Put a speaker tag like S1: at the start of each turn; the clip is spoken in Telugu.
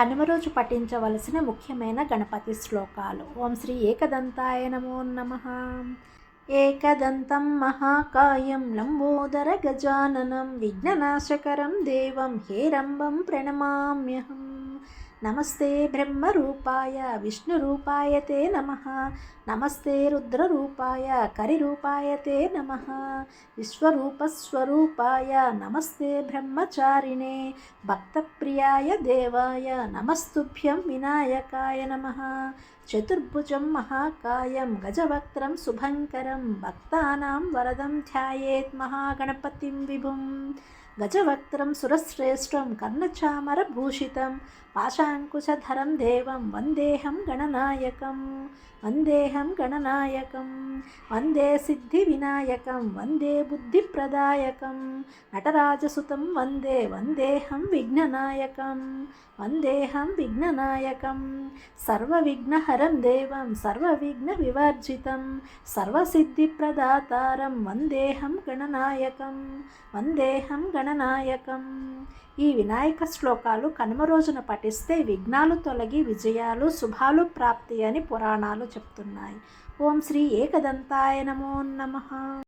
S1: కనుమ రోజు పఠించవలసిన ముఖ్యమైన గణపతి శ్లోకాలు. ఓం శ్రీ ఏకదంతాయ నమో నమ. ఏకదంతం మహాకాయం లంబోదర గజాననం విఘ్ననాశకరం దేవం హేరంబం ప్రణమామ్యహం. నమస్తే బ్రహ్మరూపాయ విష్ణురూపాయ తే నమ. నమస్తే రుద్రరూపాయ కరిరూపాయ తే నమ. విశ్వరూపస్వరూపాయ నమస్తే బ్రహ్మచారిణే. భక్తప్రియాయ దేవాయ నమస్తుభ్యం వినాయకాయ నమ. చతుర్భుజం మహాకాయం గజవక్త్రం శుభంకరం భక్తానాం వరదం ధ్యాయేత్ మహాగణపతిం విభుం. గజవక్త్రం సురశ్రేష్టం కర్ణచామరభూషితం పాశాంకుశధరం దేవం వందేహం గణనాయకం వందేహం గణనాయకం వందే సిద్ధి వినాయకం వందే బుద్ధిప్రదాయకం నటరాజసుతం వందే వందేహం విఘ్ననాయకం వందేహం విఘ్ననాయకం సర్వవిఘ్నహరం దేవం సర్వవిఘ్న వివర్జితం సర్వసిద్ధిప్రదాతారం వందేహం గణనాయకం వందేహం గణనాయకం ఈ వినాయక శ్లోకాలు కనుమ రోజున పఠిస్తే విఘ్నాలు తొలగి విజయాలు శుభాలు ప్రాప్తి అని పురాణాలు చెప్తున్నాయి. ఓం శ్రీ ఏకదంతాయ నమో నమ.